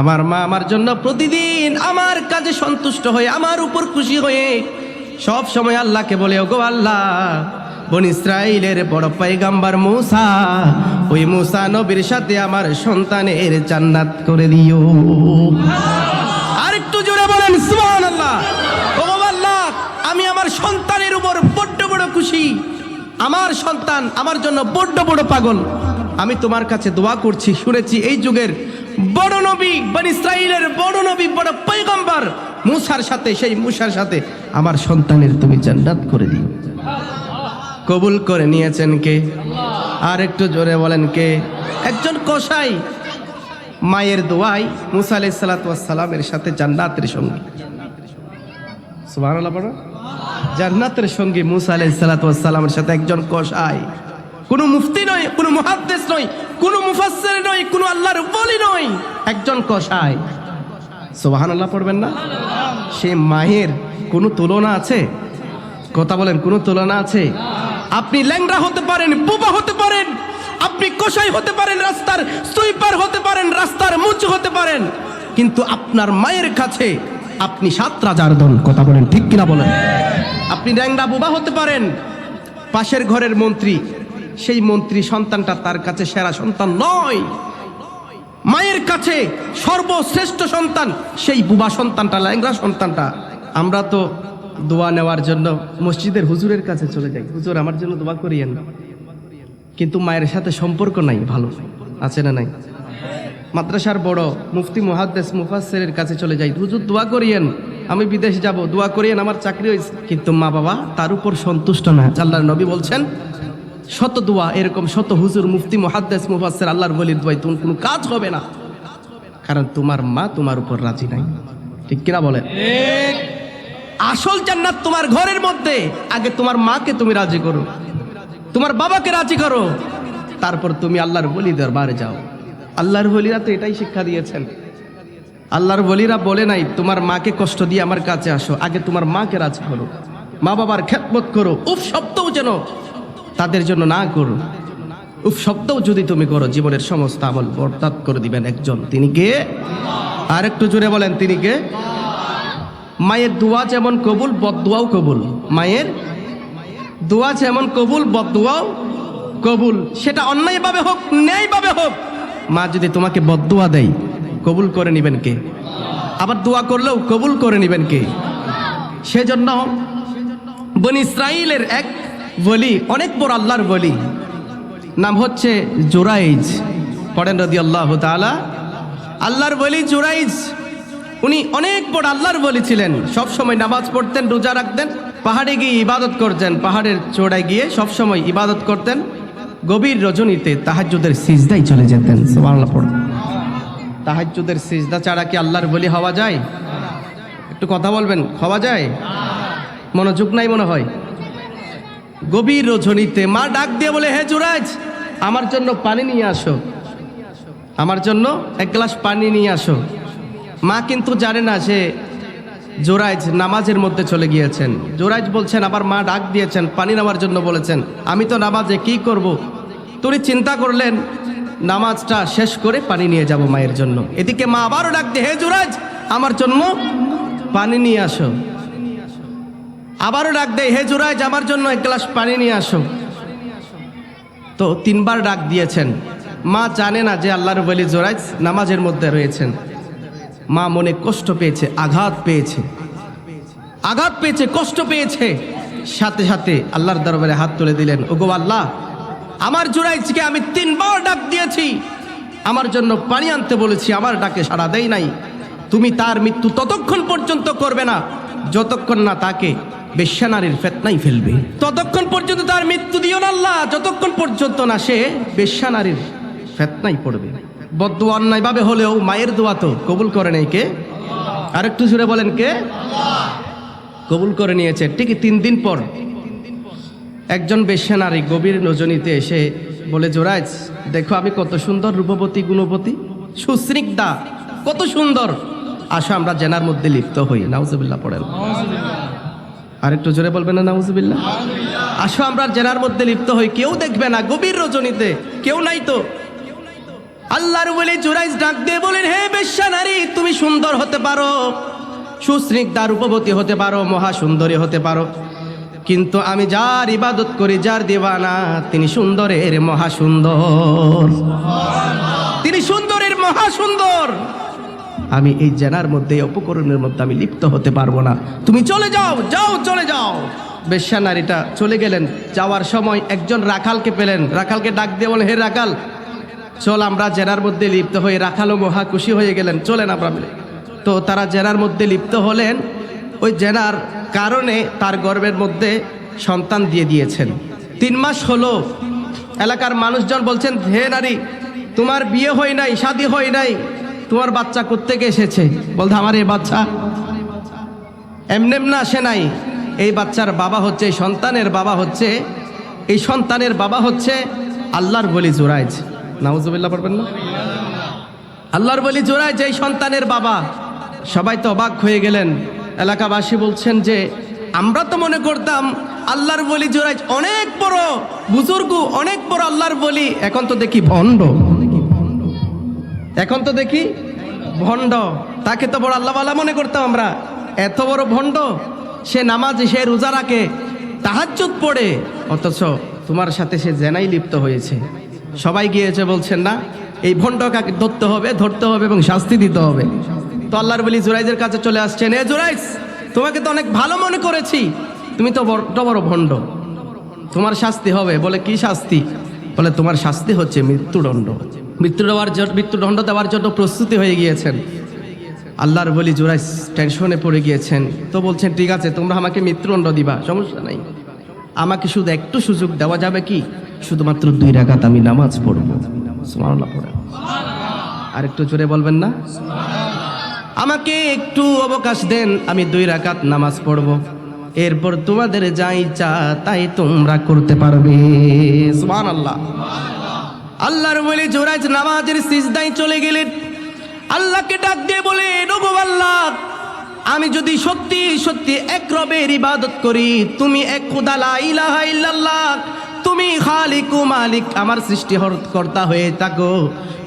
আমার মা আমার জন্য প্রতিদিন আমার কাজে সন্তুষ্ট হয়ে, আমার উপর খুশি হয়ে সব সময় আল্লাহকে বলে, ওগো আল্লাহ, বন ইসরায়েলের বড় পাইগাম্বার মুসা, ওই মুসা নবীর সাথে আমার সন্তানের জান্নাত করে দিও। আর একটু জোরে বলেন, সুবহানাল্লাহ। ওগো আল্লাহ, আমি আমার সন্তানের উপর বড্ড বড় খুশি। আমার সন্তান আমার জন্য বড্ড বড় পাগল। আমি তোমার কাছে দোয়া করছি, শুনেছি এই যুগের বড় নবী, বন ইসরায়েলের বড় নবী, বড় পৈগম্বর মুসার সাথে, সেই মুসার সাথে আমার সন্তানের তুমি জান্নাত করে দিও। কবুল করে নিয়েছেন কে? আর একটু জোরে বলেন কে? একজন কসাই, মায়ের দোয়াই মুসা আলাই সালাতামের সাথে জান্নাতের সঙ্গে। জান্নাতের সঙ্গে মুসা আলাই সালাতামের সাথে একজন কসাই। কোনো মুফতি নয়, কোনো মুহাদ্দিস নয় কোনো মুফাসসির নয়, কোনো আল্লাহর ওলি নয়। একজন কসাই। সুবহানাল্লাহ পড়বেন না? সে মায়ের কোনো তুলনা আছে? কথা বলেন, কোনো তুলনা আছে? আপনি ল্যাংরা হতে পারেন, বোবা হতে পারেন, আপনি কসাই হতে পারেন, রাস্তার সুইপার হতে পারেন, রাস্তার মুচু হতে পারেন। কিন্তু আপনার মায়ের কাছে আপনি সাত রাজার দল কথা বলেন ঠিক কিনা বলেন? আপনি ল্যাংড়া বোবা হতে পারেন, পাশের ঘরের মন্ত্রী সেই মন্ত্রী সন্তানটা তার কাছে সেরা সন্তান নয়। মায়ের কাছে সর্বশ্রেষ্ঠ সন্তান, সেই বুবা সন্তানটা ল্যাংরা সন্তানটা। আমরা তো দোয়া নেওয়ার জন্য মসজিদের হুজুরের কাছে চলে যাই। হুজুর, আমার জন্য দোয়া করিয়েন। কিন্তু মায়ের সাথে সম্পর্ক নাই, ভালো আছে না নাই? মাদ্রাসার বড় মুফতি মুহাদ্দেস মুফাসসিরের কাছে চলে যাই। হুজুর, দোয়া করিয়েন। আমি বিদেশ যাব, দোয়া করিয়েন, আমার চাকরি হয়েছে কিন্তু মা বাবা তার উপর সন্তুষ্ট না। আল্লাহর নবী বলছেন শত দোয়া এরকম শত হুজুর মুফতি মুহাদ্দেস মুফাসসির আল্লাহর বলির দোয়াই তোমার কোনো কাজ হবে না। কারণ তোমার মা তোমার উপর রাজি নাই। ঠিক কিনা বলেন আসল জান্নাত তোমার ঘরের মধ্যে। আগে তোমার মাকে তুমি রাজি করো। তোমার বাবাকে রাজি করো। তারপর তুমি আল্লাহর বলি দরবারে যাও। আল্লাহর বলিরা তো এটাই শিক্ষা দিয়েছেন। আল্লাহর বলিরা বলে নাই তোমার মাকে কষ্ট দিয়ে আমার কাছে আসো। আগে তোমার মাকে রাজি করো। মা বাবার খেদমত করো। উফ শব্দও যেন তাদের জন্য না করো উফ, শব্দও যদি তুমি করো, জীবনের সমস্ত আমল বরদাত করে দিবেন একজন। তিনি কে? আর একটু জোরে বলেন, তিনি কে? মায়ের দোয়া যেমন কবুল বদুয়াও কবুল। মায়ের দোয়া যেমন কবুল বদুয়াও কবুল। সেটা অন্যায়ভাবে হোক, ন্যায়ভাবে হোক। মা যদি তোমাকে বদুয়া দেয়, কবুল করে নেবেন কে? আবার দোয়া করলেও কবুল করে নেবেন কে? সেজন্য বনি ইসরাইলের এক বলি অনেক বড় আল্লাহর বলি নাম হচ্ছে জোরাইজ। পড়েন রদি আল্লাহ তালা আল্লাহর বলি জোরাইজ। উনি অনেক বড় আল্লাহর বলি ছিলেন। সব সময় নামাজ পড়তেন, রোজা রাখতেন, পাহাড়ে গিয়ে ইবাদত করতেন, পাহাড়ের চোড়ায় গিয়ে সব সময় ইবাদত করতেন, গভীর রজনীতে তাহাজ্জুদের সিজদাই চলে যেতেন। তাহাজ্জুদের সিজদা ছাড়া কি আল্লাহর বলি হওয়া যায়? একটু কথা বলবেন, হওয়া যায়? মনোযোগ নাই মনে হয়? গভীর রজনীতে। মা ডাক দিয়ে বলে, হে জুরাজ আমার জন্য পানি নিয়ে আসো। আমার জন্য এক গ্লাস পানি নিয়ে আসো। মা কিন্তু জানে না সে জোরাইজ নামাজের মধ্যে চলে গিয়েছেন। জোরাইজ বলছেন, আবার মা ডাক দিয়েছেন, পানি নেওয়ার জন্য বলেছেন। আমি তো নামাজে কি করব। তুমি চিন্তা করলেন, নামাজটা শেষ করে পানি নিয়ে যাব মায়ের জন্য। এদিকে মা আবারও ডাক দিয়ে, হে জোরাইজ আমার জন্য পানি নিয়ে আসো। আবারও ডাক দেয়, হে জুরাইজ, আমার জন্য এক গ্লাস পানি নিয়ে আসো। তো তিনবার ডাক দিয়েছেন। মা জানে না যে আল্লাহর বলি জোরাইজ নামাজের মধ্যে রয়েছেন। মা মনে কষ্ট পেয়েছে, আঘাত পেয়েছে। আঘাত পেয়েছে, কষ্ট পেয়েছে। সাথে সাথে আল্লাহর দরবারে হাত তুলে দিলেন, ওগো আল্লাহ, আমার জোরাইজকে আমি তিনবার ডাক দিয়েছি। আমার জন্য পানি আনতে বলেছি, আমার ডাকে সাড়া দেয় নাই। তুমি তার মৃত্যু ততক্ষণ পর্যন্ত করবে না, যতক্ষণ না তাকে বেশ্যানারীর ফেতনাই ফেলবে। ততক্ষণ পর্যন্ত তার মৃত্যু দিও না আল্লাহ, যতক্ষণ পর্যন্ত না সে বেশ্যানারীর ফেতনাই পড়বে। বদ্ধ অন্যায়ভাবে হলেও মায়ের দোয়া তো কবুল করে নেই কে? আর একটু জুড়ে বলেন কে? কবুল করে নিয়েছে। ঠিকই তিন দিন পর একজন বেশ্যানারী গভীর নজনীতে এসে বলে জোরাজ দেখো আমি কত সুন্দর রূপবতী, গুণবতী, সুস্নিগ্ধা, কত সুন্দর। আসো, আমরা জেনার মধ্যে লিপ্ত হই। নাউজুবিল্লাহ, পড়েন। আর একটু জোরে বলবেন না, নাউজুবিল্লাহ? আসো, আমরা জেনার মধ্যে লিপ্ত হই। কেউ দেখবে না, গভীর রজনীতে। কেউ নাই তো। আল্লাহর বলে জুরাইজ ডাক দিয়ে বলেন, হে বেশ্যা নারী, তুমি সুন্দর হতে পারো। সুস্নিগ্ধা রূপবতী হতে পারো, মহাসুন্দরী হতে পারো। কিন্তু আমি যার ইবাদত করি, যার দিবানা তিনি সুন্দরের মহাসুন্দর। তিনি সুন্দরের মহাসুন্দর। আমি এই জেনার মধ্যে, এই উপকরণের মধ্যে আমি লিপ্ত হতে পারব না। তুমি চলে যাও যাও, চলে যাও। বেশ্যা নারীটা চলে গেলেন। যাওয়ার সময় একজন রাখালকে পেলেন। রাখালকে ডাক দিয়ে বলে, হে রাখাল, চল আমরা জেনার মধ্যে লিপ্ত হয়ে রাখালও মহা খুশি হয়ে গেলেন। চলেন আমরা তো তারা জেনার মধ্যে লিপ্ত হলেন। ওই জেনার কারণে তার গর্বের মধ্যে সন্তান দিয়ে দিয়েছেন। তিন মাস হলো। এলাকার মানুষজন বলছেন, হে নারী, তোমার বিয়ে হয় নাই, শাদী হয় নাই। তোমার বাচ্চা কোত্থেকে এসেছে? বলতে, আমার এই বাচ্চা। এমনেম না আসে নাই। এই বাচ্চার বাবা হচ্ছে, এই সন্তানের বাবা হচ্ছে, এই সন্তানের বাবা হচ্ছে আল্লাহর বলি জোরাইজ। নাউজুবিল্লাহ পারবেন না? আল্লাহর বলি জোরাইজ, এই সন্তানের বাবা। সবাই তো অবাক হয়ে গেলেন। এলাকাবাসী বলছেন যে, আমরা তো মনে করতাম আল্লাহর বলি জোরাইজ অনেক বড়, বুজুর্গ অনেক বড় আল্লাহর বলি। এখন তো দেখি ভণ্ড। এখন তো দেখি ভণ্ড। তাকে তো বড় আল্লাহওয়ালা মনে করতাম আমরা। এত বড় ভণ্ড, সে নামাজ, সে রোজা রাখে, তাহাজ্জুদ পড়ে। অথচ তোমার সাথে সে জেনাই লিপ্ত হয়েছে। সবাই গিয়েছে, বলছেন, না, এই ভণ্ডকাকে ধরতে হবে ধরতে হবে এবং শাস্তি দিতে হবে। তো আল্লাহর বলি, জুরাইজের কাছে চলে আসছেন, এ জুরাইজ, তোমাকে তো অনেক ভালো মনে করেছি। তুমি তো বড় বড় ভণ্ড। তোমার শাস্তি হবে। বলে, কি শাস্তি? বলে, তোমার শাস্তি হচ্ছে মৃত্যুদণ্ড। মৃত্যু দেওয়ার জন্য মৃত্যুদণ্ড দেওয়ার জন্য প্রস্তুতি হয়ে গিয়েছেন। আল্লাহর বলি জোড়াই টেনশনে পড়ে গিয়েছেন। তো বলছেন, ঠিক আছে, তোমরা আমাকে মৃত্যুদণ্ড দিবা, সমস্যা নাই। আমাকে শুধু একটু সুযোগ দেওয়া যাবে কি? শুধুমাত্র দুই রাগাত আমি নামাজ পড়ব। সুবহানাল্লাহ পড়ে। আর একটু জোরে বলবেন না? আমাকে একটু অবকাশ দেন, আমি দুই রাকাত নামাজ পড়ব। এরপর তোমাদের যা ইচ্ছা তাই তোমরা করতে পারবে। সুবহান আল্লাহ আল্লাহর বলে জোরাজ নামাজের সিজদায় চলে গেলেন। আল্লাহকে ডাক দিয়ে বলে নগো আল্লাহ, আমি যদি সত্যি সত্যি এক রবের ইবাদত করি, তুমি এক খুদা লা ইলাহা ইল্লাল্লাহ, তুমি খালিক ও মালিক, আমার সৃষ্টি কর্তা হয়ে থাকো।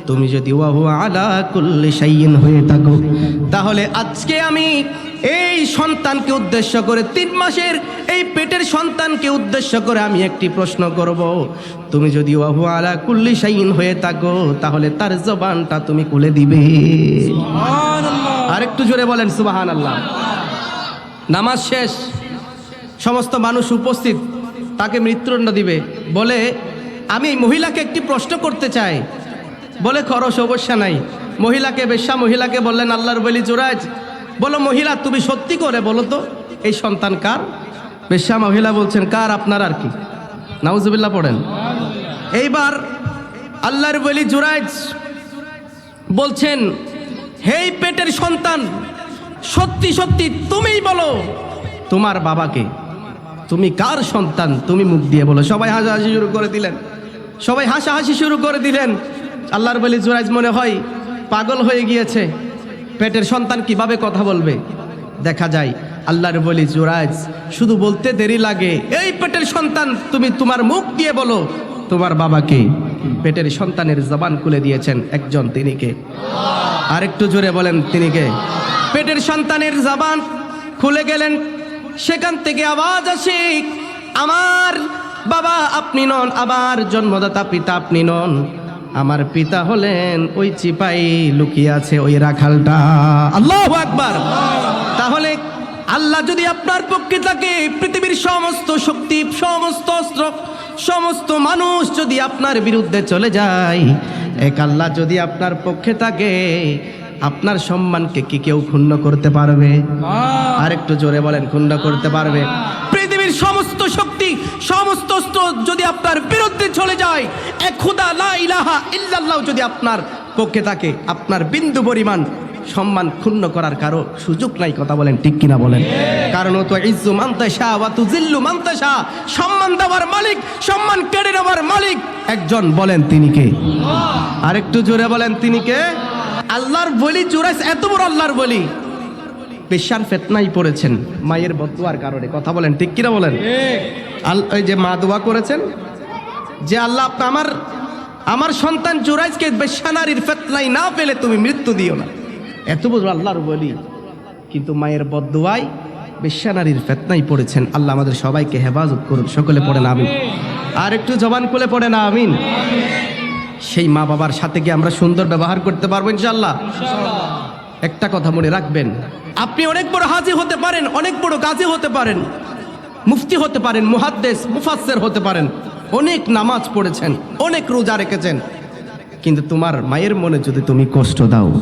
তুমি যদি ওয়াহু আলা কুল্লি শাইইন হয়ে থাকো, তাহলে আজকে আমি এই সন্তানকে উদ্দেশ্য করে তিন মাসের এই পেটের সন্তানকে উদ্দেশ্য করে আমি একটি প্রশ্ন করব। তুমি যদি ওয়াহু আলা কুল্লি শাইইন হয়ে থাকো তাহলে তার জবানটা তুমি খুলে দিবে। আরেকটু জোরে বলেন সুবাহান আল্লাহ নামাজ শেষ সমস্ত মানুষ উপস্থিত তাকে মৃত্যুদণ্ড দিবে। বলে আমি মহিলাকে একটি প্রশ্ন করতে চাই। বলে খরচ অবশ্যা নাই। মহিলাকে বেশ্যা মহিলাকে বললেন আল্লাহর বলি জোরাজ বলো, মহিলা, তুমি সত্যি করে বলো তো, এই সন্তান কার? বেশ্যা মহিলা বলছেন, কার আপনার আর কি? নাউজুবিল্লাহ পড়েন। এইবার আল্লাহর বলি জোরাজ বলছেন, হেই পেটের সন্তান, সত্যি সত্যি তুমিই বলো, তোমার বাবাকে। তুমি কার সন্তান? তুমি মুখ দিয়ে বলো। সবাই হাসাহাসি শুরু করে দিলেন। সবাই হাসাহাসি শুরু করে দিলেন। আল্লাহর বলি জুরাইজ মনে হয় পাগল হয়ে গিয়েছে। পেটের সন্তান কীভাবে কথা বলবে? দেখা যায়, আল্লাহর বলি জুরাইজ শুধু বলতে দেরি লাগে। এই পেটের সন্তান তুমি তোমার মুখ দিয়ে বলো, তোমার বাবাকে। পেটের সন্তানের জবান খুলে দিয়েছেন একজন তিনি কে আরেকটু জোরে বলেন তিনি কে পেটের সন্তানের জবান খুলে গেলেন, সেখান থেকে আওয়াজ আসে, আমার বাবা আপনি নন আবার জন্মদাতা পিতা আপনি নন। আমার পিতা হলেন ওই চিপাই লুকিয়ে আছে ওই রাখালটা। আল্লাহ আকবার। তাহলে আল্লাহ যদি আপনার পক্ষে থাকে, পৃথিবীর সমস্ত শক্তি, সমস্ত অস্ত্র, সমস্ত মানুষ যদি আপনার বিরুদ্ধে চলে যায়, এক আল্লাহ যদি আপনার পক্ষে থাকে আপনার সম্মানকে কি কেউ ক্ষুণ্ণ করতে পারবে? আর একটু জোরে বলেন ক্ষুণ্ণ করতে পারবে। পৃথিবীর সমস্ত শক্তি সমস্ত অস্ত্র যদি আপনার বিরুদ্ধে চলে যায় এক খুদা লা ইলাহা ইল্লাল্লাহ যদি আপনার পক্ষে থাকে আপনার বিন্দু পরিমাণ সম্মান ক্ষুণ্ণ করার কারও সুযোগ নাই কথা বলেন ঠিক কিনা বলেন। কারণ ও তো ইজ্জু মান্তাসা ওয়া তুজিল্লু মান্তাসা সম্মান দেওয়ার মালিক সম্মান কেড়ে নেওয়ার মালিক একজন বলেন তিনি কে? আরেকটু জোরে বলেন তিনি কে? আল্লাহর বলি জোরাইস এত বড় আল্লাহর বলি। পেশার ফেতনাই পড়েছেন, মায়ের বদুয়ার কারণে। কথা বলেন, ঠিক কিনা বলেন? ওই যে মা দোয়া করেছেন, যে আল্লাহ আমার আমার সন্তান জুরাইজকে বেশানারির ফেতনাই না পেলে তুমি মৃত্যু দিও না। এত বড় আল্লাহর বলি, কিন্তু মায়ের বদুয়ায় বেশ্যানারীর ফেতনাই পড়েছেন। আল্লাহ আমাদের সবাইকে হেফাজত করুন, সকলে পড়েন, আমিন। আর একটু জবান খুলে পড়েন, আমিন। সেই মা বাবার সাথে কি আমরা সুন্দর ব্যবহার করতে পারব ইনশাল্লাহ একটা কথা মনে রাখবেন আপনি অনেক বড় হাজি হতে পারেন অনেক বড় কাজী হতে পারেন মুফতি হতে পারেন মুহাদ্দেস মুফাসসির হতে পারেন অনেক নামাজ পড়েছেন অনেক রোজা রেখেছেন। কিন্তু তোমার মায়ের মনে যদি তুমি কষ্ট দাও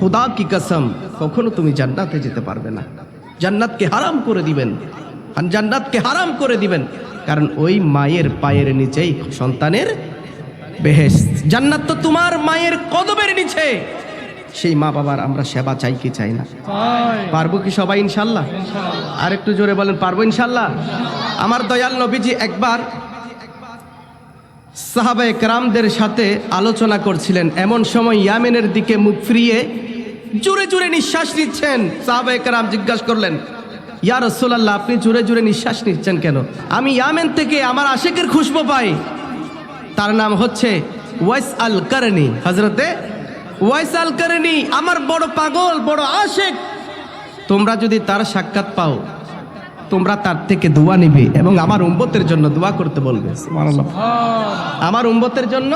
খুদা কি কসম কখনো তুমি জান্নাতে যেতে পারবে না। জান্নাতকে হারাম করে দিবেন জান্নাতকে হারাম করে দিবেন কারণ ওই মায়ের পায়ের নিচেই সন্তানের বেহেস জান্নাত তো তোমার মায়ের কদমের নিচে। সেই মা বাবার আমরা সেবা চাই কি চাই না। পারব কি সবাই ইনশাল্লাহ? আর একটু জোরে বলেন পারব ইনশাল্লাহ? আমার দয়াল নবীজি একবার সাহাবা একরামদের সাথে আলোচনা করছিলেন। এমন সময় ইয়ামেনের দিকে মুখ ফিরিয়ে জোরে জোরে নিঃশ্বাস নিচ্ছেন। সাহাবা একরাম জিজ্ঞাসা করলেন ইয়া রসোল্লাহ আপনি জোরে জোরে নিঃশ্বাস নিচ্ছেন কেন? আমি ইয়ামেন থেকে আমার আশেকের খুশবো পাই। তার নাম হচ্ছে ওয়াইস আল কারণী হজরতে ওয়াইস আল কারণী আমার বড় পাগল, বড় আশেক। তোমরা যদি তার সাক্ষাৎ পাও, তোমরা তার থেকে দোয়া নিবে এবং আমার উম্বতের জন্য দোয়া করতে বলবে। আমার উম্বতের জন্য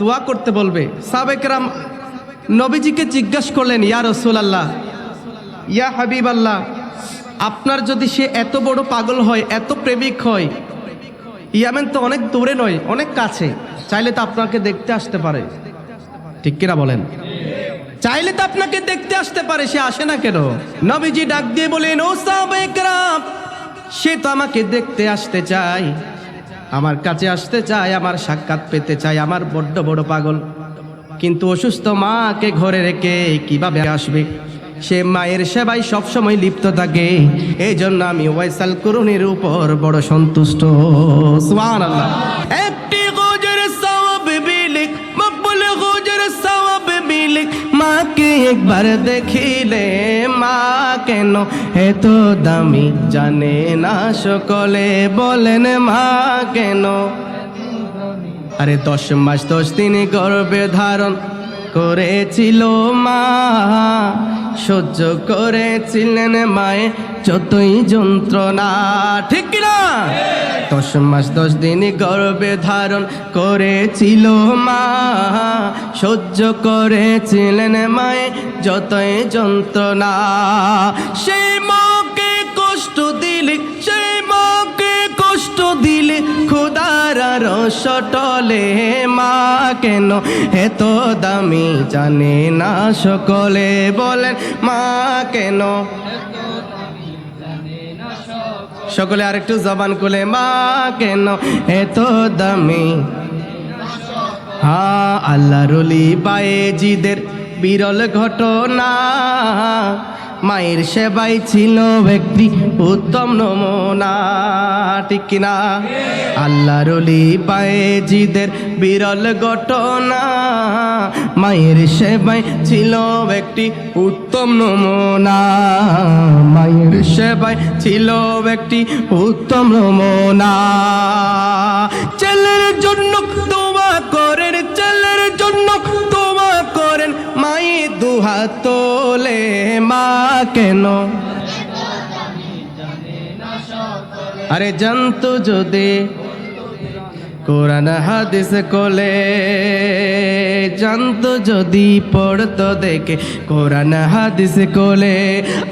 দোয়া করতে বলবে। সাবেকরাম নবীজিকে জিজ্ঞাসা করলেন, ইয়া রসুল আল্লাহ ইয়া হাবিব আল্লাহ আপনার যদি সে এত বড় পাগল হয়, এত প্রেমিক হয় ইয়ামেন তো অনেক দূরে নয়, অনেক কাছে। চাইলে তো আপনাকে দেখতে আসতে পারে। ঠিক কিনা বলেন? চাইলে তো আপনাকে দেখতে আসতে পারে, সে আসে না কেন? নবীজি ডাক দিয়ে বলেন, ও সে তো আমাকে দেখতে আসতে চায়। আমার কাছে আসতে চায়, আমার সাক্ষাৎ পেতে চায়, আমার বড্ড বড় পাগল। কিন্তু অসুস্থ মাকে ঘরে রেখে কীভাবে আসবে? সে মায়ের সেবায় সবসময় লিপ্ত থাকে। এই জন্য আমি ওয়াইসাল করুণের উপর বড় সন্তুষ্ট। সুবহানাল্লাহ। একটি গজের সওয়াব বিলিক, মকবুল গজের সওয়াব বিলিক। মাকে একবার দেখিলে মা কেন এত দামি জানে না সকলে? বলেন মা কেন? আরে দশ মাস দশ দিন গর্ভে ধারণ করেছিল মা। সহ্য করেছিলেন মায়ে যতই যন্ত্রণা। ঠিক কিনা? দশ মাস, দশ দিন গর্ভে ধারণ করেছিল মা। সহ্য করেছিলেন মায়ে যতই যন্ত্রণা। সেই মাকে কষ্ট দিলে, সেই মাকে কষ্ট দিলে খুদার রসটলে মা কেন এত দামি জানে না সকলে বলেন, মা কেন? সকলে আরেকটু জবান খুলে, মা কেন এত দামি? হা আল্লাহ রলি পায়ে জিদের বিরল ঘটনা। মায়ের সেবাই ছিল ব্যক্তি, উত্তম নমুনা, ঠিক কিনা? আল্লাহ রলি পায়ে জিদের বিরল ঘটনা, মায়ের সেবাই ছিল ব্যক্তি, উত্তম নমুনা। মায়ের সেবাই ছিল ব্যক্তি, উত্তম নমুনা। ছেলের জন্য দোয়া করেন, ছেলের জন্য করেন তোলে মা কেন? আরে জানতো যদি কোরআন হাদিস কোলে জানতো যদি পড়তো দেখে কোরআন হাদিস কোলে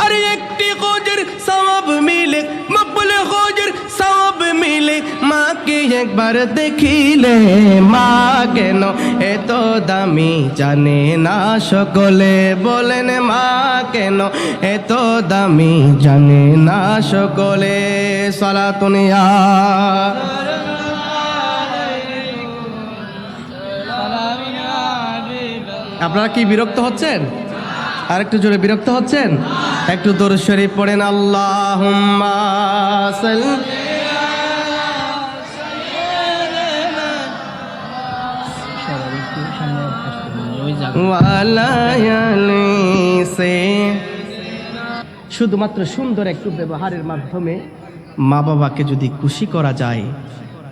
আরে একটি গজের সওয়াব মিলে মকবুল গজের সওয়াব মিলে মাকে একবার দেখিলে, মা কেন এত দামি জানে না সকলে? বলেন, মা কেন এত দামি জানে না সকলে? সালাতুনিয়া। আপনারা কি বিরক্ত হচ্ছেন? আর একটু জোরে বিরক্ত হচ্ছেন? একটু দরুদ শরীফ পড়েন আল্লাহ শুধুমাত্র সুন্দর একটু ব্যবহারের মাধ্যমে মা বাবাকে যদি খুশি করা যায়,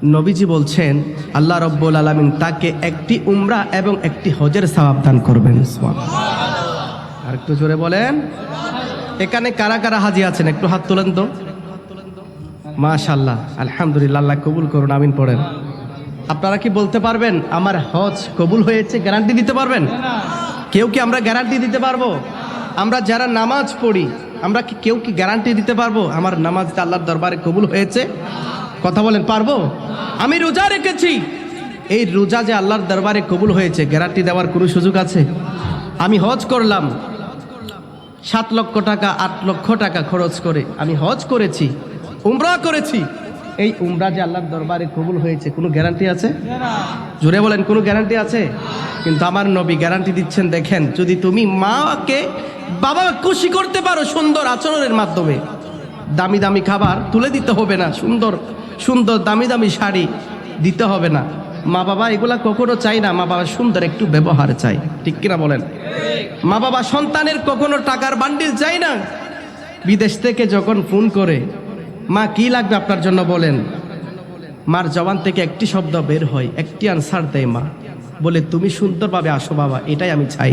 নবীজি বলছেন, আল্লাহ রব্বুল আলমিন তাকে একটি উমরা এবং একটি হজের দান করবেন। আর আর একটু জোরে বলেন। এখানে কারা কারা হাজি আছেন? একটু হাত তোলেন তো। মাশাল্লাহ আলহামদুলিল্লাহ, আল্লাহ কবুল করুন, আমিন পড়েন। আপনারা কি বলতে পারবেন, আমার হজ কবুল হয়েছে গ্যারান্টি দিতে পারবেন? কেউ কি আমরা গ্যারান্টি দিতে পারব? আমরা যারা নামাজ পড়ি, আমরা কি কেউ কি গ্যারান্টি দিতে পারব? আমার নামাজটা আল্লাহর দরবারে কবুল হয়েছে। কথা বলেন, পারব? আমি রোজা রেখেছি। এই রোজা যে আল্লাহর দরবারে কবুল হয়েছে গ্যারান্টি দেওয়ার কোনো সুযোগ আছে? আমি হজ করলাম। সাত লক্ষ টাকা, আট লক্ষ টাকা খরচ করে আমি হজ করেছি, উমরা করেছি। এই উমরা যে আল্লাহর দরবারে কবুল হয়েছে, কোনো গ্যারান্টি আছে? জোরে বলেন, কোনো গ্যারান্টি আছে? কিন্তু আমার নবী গ্যারান্টি দিচ্ছেন, দেখেন, যদি তুমি মাকে বাবা খুশি করতে পারো সুন্দর আচরণের মাধ্যমে, দামি দামি খাবার তুলে দিতে হবে না, সুন্দর সুন্দর দামি দামি শাড়ি দিতে হবে না। মা বাবা এগুলা কখনো চাই না, মা বাবা সুন্দর একটু ব্যবহার চাই ঠিক কিনা বলেন? মা বাবা সন্তানের কখনো টাকার বান্ডিল চাই না? বিদেশ থেকে যখন ফোন করে মা কি লাগবে আপনার জন্য বলেন? মার জবান থেকে একটি শব্দ বের হয় একটি আনসার দেয় মা। বলে তুমি সুন্দরভাবে আসো বাবা এটাই আমি চাই।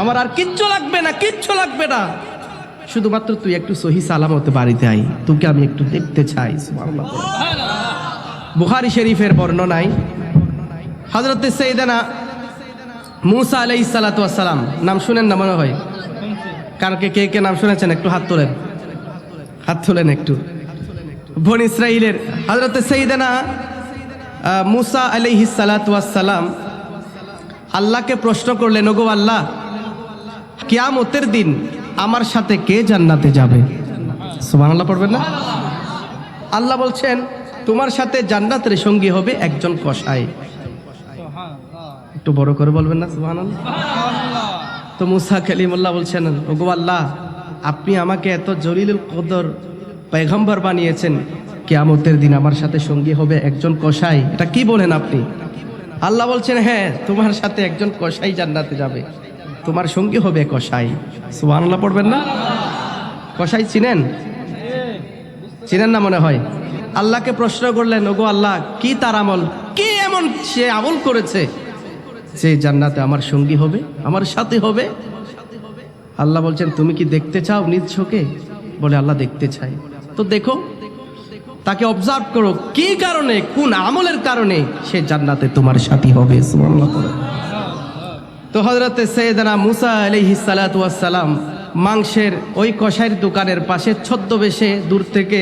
আমার আর কিচ্ছু লাগবে না কিচ্ছু লাগবে না। শুধুমাত্র তুই একটু সহি সালামতে বাড়িতে আই তোকে আমি একটু দেখতে চাই। বুখারি শরীফের বর্ণনায় হজরত সৈদানা মুসা আলাই সালাম নাম শুনেন না মনে হয়? কারকে কে কে নাম শুনেছেন? একটু হাত তোলেন। হাত তোলেন একটু। বন ইসরাইলের হজরত সৈদানা মুসা আলাইহি সালাম আল্লাহকে প্রশ্ন করলেন, ওগো আল্লাহ, কিয়ামতের দিন আমার সাথে কে জান্নাতে যাবে? সুবহানাল্লাহ পড়বেন না? আল্লাহ বলছেন, তোমার সাথে জান্নাতের সঙ্গী হবে একজন কসাই। একটু বড় করে বলবেন না, সুবহানাল্লাহ? তো মুসা কালিমুল্লাহ বলছেন, ওগো আল্লাহ আপনি আমাকে এত জলিলুল কদর পেগম্বর বানিয়েছেন, কিয়ামতের দিন আমার সাথে সঙ্গী হবে একজন কসাই। এটা কি বলেন আপনি? আল্লাহ বলছেন হ্যাঁ তোমার সাথে একজন কসাই জান্নাতে যাবে। তোমার সঙ্গী হবে কসাই। সুবহানাল্লাহ পড়বেন না? কসাই চিনেন? চিনেন না মনে হয়? আল্লাহকে প্রশ্ন করলেন, ওগো আল্লাহ, কি তার আমল? কি এমন সে আমল করেছে যে জান্নাতে আমার সঙ্গী হবে, আমার সাথে হবে? আল্লাহ বলছেন, তুমি কি দেখতে চাও নিজ চোখে বলে, আল্লাহ দেখতে চাই। তো দেখো, তাকে অবজার্ভ করো, কি কারণে, কোন আমলের কারণে সে জান্নাতে তোমার সাথী হবে। তো হজরতে সৈয়দানা মুসা আলাইহি সালাম মাংসের ওই কষাইয়ের দোকানের পাশে ছদ্মবেশে দূর থেকে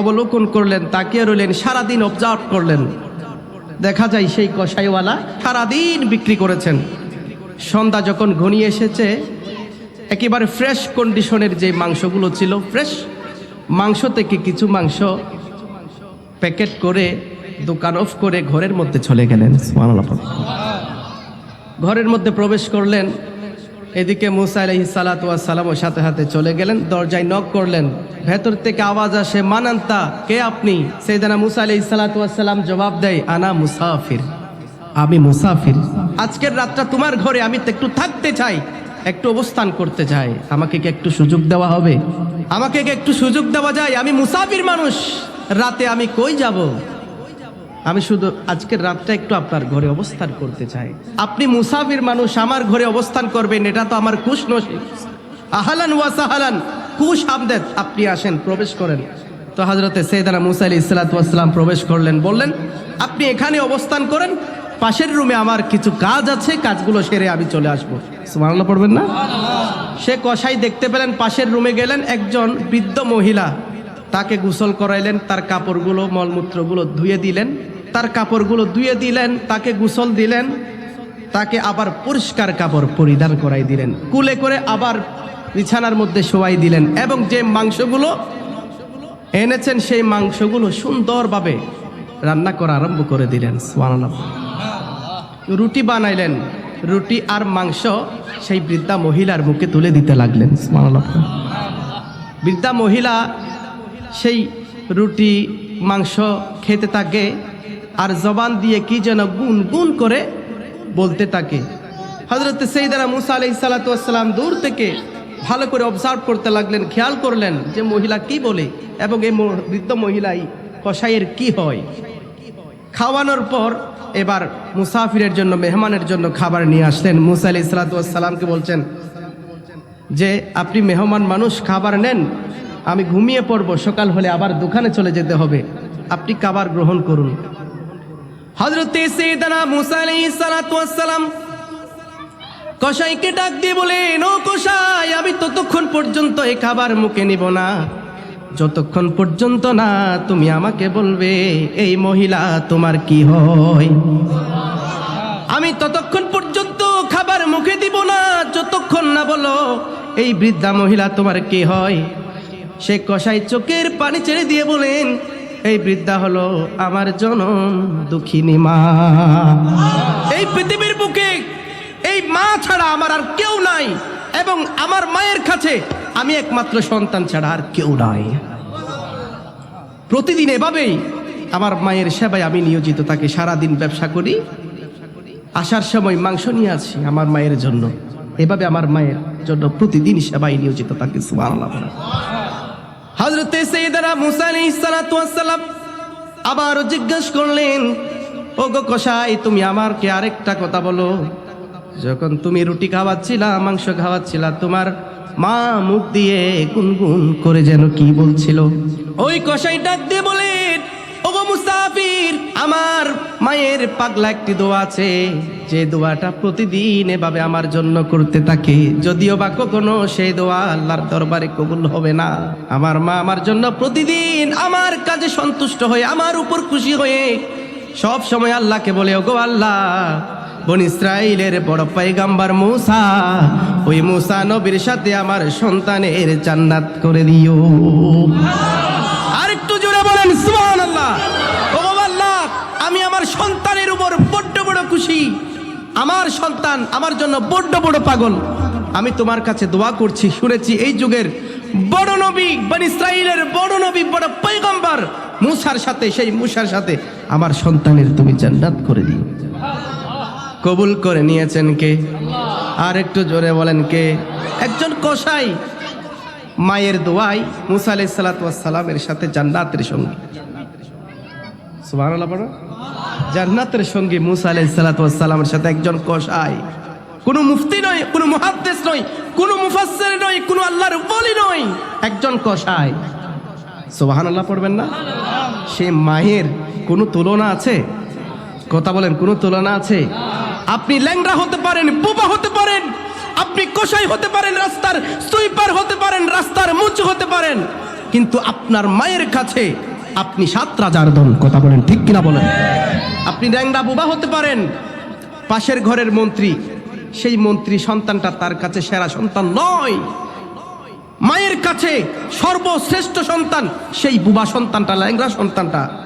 অবলোকন করলেন, তাকিয়ে রইলেন, সারাদিন অবজার্ভ করলেন। দেখা যায় সেই কষাইওয়ালা সারাদিন বিক্রি করেছেন। সন্ধ্যা যখন ঘনিয়ে এসেছে একেবারে ফ্রেশ কন্ডিশনের যে মাংসগুলো ছিল ফ্রেশ মাংস থেকে কিছু মাংস প্যাকেট করে দোকান অফ করে ঘরের মধ্যে চলে গেলেন। ঘরের মধ্যে প্রবেশ করলেন। এদিকে মুসা আলহি সালাতামও সাথে সাথে চলে গেলেন। দরজায় নক করলেন। ভেতর থেকে আওয়াজ আসে, মানান্তা, কে আপনি? সেইদানা মুসা আলহি সালাতাম জবাব দেয়, আনা মুসাফির। আমি মুসাফির। আজকের রাতটা তোমার ঘরে, আমি একটু থাকতে চাই। একটু অবস্থান করতে চাই আমাকে কি একটু সুযোগ দেওয়া হবে? আমাকে কি একটু সুযোগ দেওয়া যায়? আমি মুসাফির মানুষ। রাতে আমি কই যাব? আমি শুধু আজকের রাতটা একটু আপনার ঘরে অবস্থান করতে চাই। আপনি মুসাফির মানুষ, আমার ঘরে অবস্থান করবেন, এটা তো আমার কুশ নসিব। আহালান ওয়া সাহালান কুশ আমদেদ। আপনি আসেন, প্রবেশ করেন। তো হজরতে সৈদানা মুসা আলী ইসলাতাম প্রবেশ করলেন, বললেন, আপনি এখানে অবস্থান করেন পাশের রুমে আমার কিছু কাজ আছে, কাজগুলো সেরে আমি চলে আসব। সুবহানাল্লাহ পড়বেন না? সে কষাই দেখতে পেলেন, পাশের রুমে গেলেন একজন বৃদ্ধ মহিলা। তাকে গোসল করাইলেন, তার কাপড়গুলো, মলমূত্রগুলো ধুয়ে দিলেন। তার কাপড়গুলো ধুয়ে দিলেন, তাকে গোসল দিলেন। তাকে আবার পরিষ্কার কাপড় পরিধান করাই দিলেন। কুলে করে আবার বিছানার মধ্যে শোয়াই দিলেন এবং যে মাংসগুলো এনেছেন, সেই মাংসগুলো সুন্দরভাবে রান্না করা আরম্ভ করে দিলেন। সুবহানাল্লাহ। রুটি বানাইলেন। রুটি আর মাংস সেই বৃদ্ধা মহিলার মুখে তুলে দিতে লাগলেন। বৃদ্ধা মহিলা সেই রুটি, মাংস খেতে থাকে আর জবান দিয়ে কি যেন গুন গুন করে বলতে থাকে। হজরত সেইদারা মুসা আলাই সালাতাম দূর থেকে ভালো করে অবজার্ভ করতে লাগলেন, খেয়াল করলেন যে মহিলা কি বলে এবং এই বৃদ্ধ মহিলাই কসাইয়ের কি হয়। খাওয়ানোর পর এবার মুসাফিরের জন্য, মেহমানের জন্য খাবার নিয়ে আসলেন। মুসা আলি সালাতামকে বলছেন যে, আপনি মেহমান মানুষ, খাবার নেন, আমি ঘুমিয়ে পড়ব, সকাল হলে আবার দোকানে চলে যেতে হবে। আপনি খাবার গ্রহণ করুন। কসাইকে ডাক দিয়ে বলেন, ও কসাই, আমি ততক্ষণ পর্যন্ত এই খাবার মুখে নিব না। যতক্ষণ পর্যন্ত না তুমি আমাকে বলবে, এই মহিলা, তোমার কি হয়? আমি ততক্ষণ পর্যন্ত খাবার মুখে দিব না, যতক্ষণ না বলো, এই বৃদ্ধা মহিলা, তোমার কি হয়? সে কষাই চোখের পানি ছেড়ে দিয়ে বলেন, এই বৃদ্ধা হলো আমার জনম দুঃখিনী মা। এই পৃথিবীর বুকে এই মা ছাড়া আমার আর কেউ নাই, এবং আমার মায়ের কাছে আমি একমাত্র সন্তান ছাড়া আর কেউ নাই। প্রতিদিন এভাবেই আমার মায়ের সেবায় আমি নিয়োজিত থাকি, সারাদিন ব্যবসা করি। আসার সময় মাংস নিয়ে আসি আমার মায়ের জন্য। এভাবে আমার মায়ের জন্য প্রতিদিন সেবায় নিয়োজিত থাকি। হজরতে সৈয়দারা মুসা আলাইহিস সালাতু ওয়াস সালাম আবারও জিজ্ঞেস করলেন ও গো কসাই, তুমি আমারকে আরেকটা কথা বলো? যখন তুমি রুটি খাওয়াচ্ছিলা, মাংস খাওয়াচ্ছিলা, তোমার মা মুখ দিয়ে গুনগুন করে যেন কি বলছিল? ওই কসাই ডাক দিয়ে বলেন ও মুসাফির আমার মায়ের পাগলা একটি দোয়া আছে। যে দোয়াটা প্রতিদিন এভাবে আমার জন্য করতে থাকে, যদিও বা কখনো সেই দোয়া আল্লাহর দরবারে কবুল হবে না। আমার মা আমার জন্য প্রতিদিন আমার কাজে সন্তুষ্ট হয়ে, আমার উপর খুশি হয়ে সব সময় আল্লাহকে বলে, ওগো আল্লাহ বন ইসরাইলের বড় পাইগাম্বার মুসা, ওই মুসা নবীর সাথে আমার সন্তানের জান্নাত করে দিও। আর একটু জোরে বলেন সুবহান আল্লাহ, আমি আমার সন্তানের উপর বড্ড বড় খুশি। আমার সন্তান আমার জন্য বড্ড বড় পাগল। আমি তোমার কাছে দোয়া করছি, শুনেছি এই যুগের বড় নবী, বন ইসরাইলের বড় নবী, বড় পৈগম্বর মুসার সাথে, সেই মুসার সাথে আমার সন্তানের তুমি জান্নাত করে দিও। কবুল করে নিয়েছেন কে? আর একটু জোরে বলেন কে? একজন কসাই, মায়ের দোয়াই মুসা আলাই সালাতামের সাথে জান্নাতের সঙ্গী। জান্নাতের সঙ্গী মুসা আলাই সালাতামের সাথে একজন কসাই। কোনো মুফতি নয়, কোনো মুহাদ্দিস নয়, কোনো মুফাসসির নয়, কোনো আল্লাহর ওলি নয়, একজন কসাই। আল্লাহ পড়বেন না? সে মায়ের কোনো তুলনা আছে? কথা বলেন, কোনো তুলনা আছে? আপনি ল্যাংরা হতে পারেন বোবা হতে পারেন, আপনি কসাই হতে পারেন রাস্তার, সুইপার হতে পারেন রাস্তার, মুচ হতে পারেন। কিন্তু আপনার মায়ের কাছে আপনি সাত রাজার দল কথা বলেন ঠিক কিনা বলেন? আপনি ল্যাংরা বোবা হতে পারেন, পাশের ঘরের মন্ত্রী, সেই মন্ত্রী সন্তানটা তার কাছে সেরা সন্তান নয়। মায়ের কাছে সর্বশ্রেষ্ঠ সন্তান, সেই বুবা সন্তানটা ল্যাংরা সন্তানটা।